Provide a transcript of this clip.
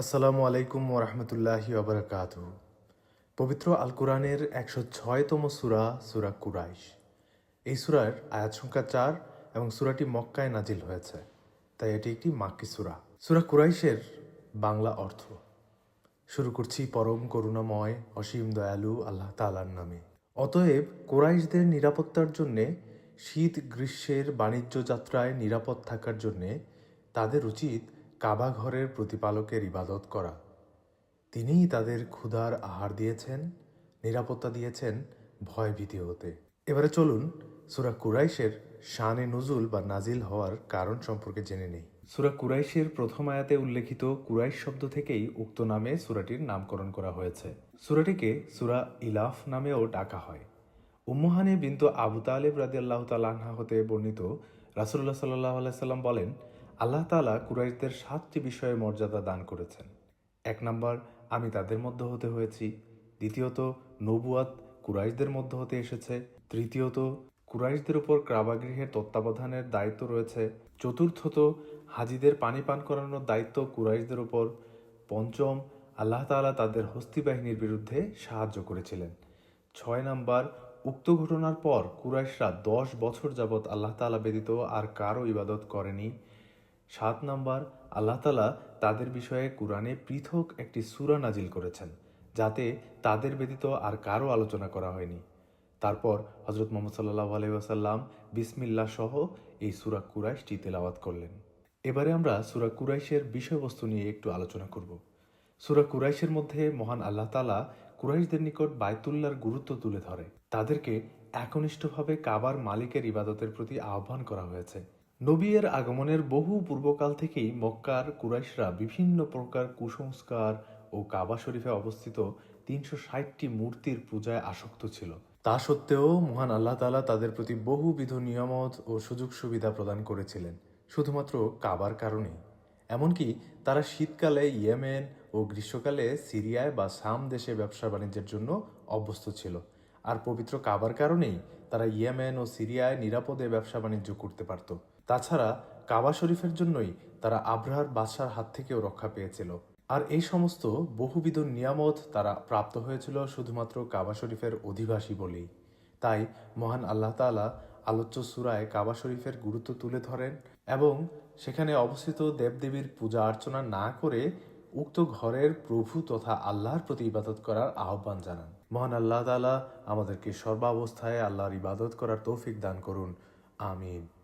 আসসালামু আলাইকুম ওরহমতুল্লাহি ওবরাকাত পবিত্র আল কোরআনের একশো ছয়তম সুরা সুরা কুরাইশ। এই সুরার আয়াত সংখ্যা চার এবং সুরাটি মক্কায় নাজিল হয়েছে। তাই এটি একটি মাক্কি সুরা। সুরা কুরাইশের বাংলা অর্থ, শুরু করছি পরম করুণাময়, অসীম দয়ালু আল্লাহ তালার নামে। অতএব কোরাইশদের নিরাপত্তার জন্যে, শীত, গ্রীষ্মের বাণিজ্য যাত্রায় নিরাপদ থাকার জন্যে তাদের উচিত কাবা ঘরের প্রতিপালকের ইবাদত করা। তিনিই তাদের ক্ষুধার আহার দিয়েছেন, নিরাপত্তা দিয়েছেন, ভয়ভীতি হতে। এবারে চলুন সুরা কুরাইশের শানে নজুল বা নাজিল হওয়ার কারণ সম্পর্কে জেনে নেই। সুরা কুরাইশের প্রথম আয়াতে উল্লেখিত কুরাইশ শব্দ থেকেই উক্ত নামে সুরাটির নামকরণ করা হয়েছে। সুরাটিকে সুরা ইলাফ নামেও ডাকা হয়। উম্মুহানি বিন্তু আবু তালেব রাদি আল্লাহ তালাহা হতে বর্ণিত রাসুল্লাহ সাল্লাহ আলাইসাল্লাম বলেন আল্লাহ তালা কুরাইশদের সাতটি বিষয়ে মর্যাদা দান করেছেন। এক নম্বর, আমি তাদের মধ্য হতে হয়েছি। দ্বিতীয়ত নবুয়াত কুরাইশদের মধ্য হতে এসেছে। তৃতীয়ত, কুরাইশদের উপর ক্রাবাগৃহের তত্ত্বাবধানের দায়িত্ব রয়েছে। চতুর্থত, হাজিদের পানি পান করানোর দায়িত্ব কুরাইশদের উপর। পঞ্চম, আল্লাহ তাআলা তাদের হস্তি বাহিনীর বিরুদ্ধে সাহায্য করেছিলেন। ছয় নাম্বার, উক্ত ঘটনার পর কুরাইশরা দশ বছর যাবৎ আল্লাহ তাআলা ব্যতীত আর কারও ইবাদত করেনি। সাত নাম্বার, আল্লাহ তালা তাদের বিষয়ে কোরআনে পৃথক একটি সুরা নাজিল করেছেন, যাতে তাদের ব্যতীত আর কারও আলোচনা করা হয়নি। তারপর হজরত মোহাম্মদ সাল্লাহ আলাইসাল্লাম বিসমিল্লা সহ এই সুরা কুরাইশটি তেলাওয়াত করলেন। এবারে আমরা সুরা কুরাইশের বিষয়বস্তু নিয়ে একটু আলোচনা করব। সুরা কুরাইশের মধ্যে মহান আল্লাহ তালা কুরাইশদের নিকট বায়তুল্লার গুরুত্ব তুলে ধরে। তাদেরকে একনিষ্ঠভাবে কাবার মালিকের ইবাদতের প্রতি আহ্বান করা হয়েছে। নবীর আগমনের বহু পূর্বকাল থেকেই মক্কার কুরাইশরা বিভিন্ন প্রকার কুসংস্কার ও কাবা শরীফে অবস্থিত তিনশো ষাটটি মূর্তির পূজায় আসক্ত ছিল। তা সত্ত্বেও মহান আল্লাহ তালা তাদের প্রতি বহুবিধ নিয়ামত ও সুযোগ সুবিধা প্রদান করেছিলেন, শুধুমাত্র কাবার কারণেই। এমনকি তারা শীতকালে ইয়েমেন ও গ্রীষ্মকালে সিরিয়ায় বা সাম দেশে ব্যবসা বাণিজ্যের জন্য অভ্যস্ত ছিল। আর পবিত্র কাবার কারণেই তারা ইয়েমেন ও সিরিয়ায় নিরাপদে ব্যবসা বাণিজ্য করতে পারত। তাছাড়া কাবা শরীফের জন্যই তারা আব্রাহার বাদশার হাত থেকেও রক্ষা পেয়েছিল। আর এই সমস্ত বহুবিধ নিয়ামত তারা প্রাপ্ত হয়েছিল শুধুমাত্র কাবা শরীফের অধিবাসী বলেই। তাই মহান আল্লাহ তাআলা আলোচ্য সুরায় কাবা শরীফের গুরুত্ব তুলে ধরেন এবং সেখানে অবস্থিত দেবদেবীর পূজা অর্চনা না করে উক্ত ঘরের প্রভু তথা আল্লাহর প্রতি ইবাদত করার আহ্বান জানান। মহান আল্লাহ তালা আমাদেরকে সর্বাবস্থায় আল্লাহর ইবাদত করার তৌফিক দান করুন। আমিন।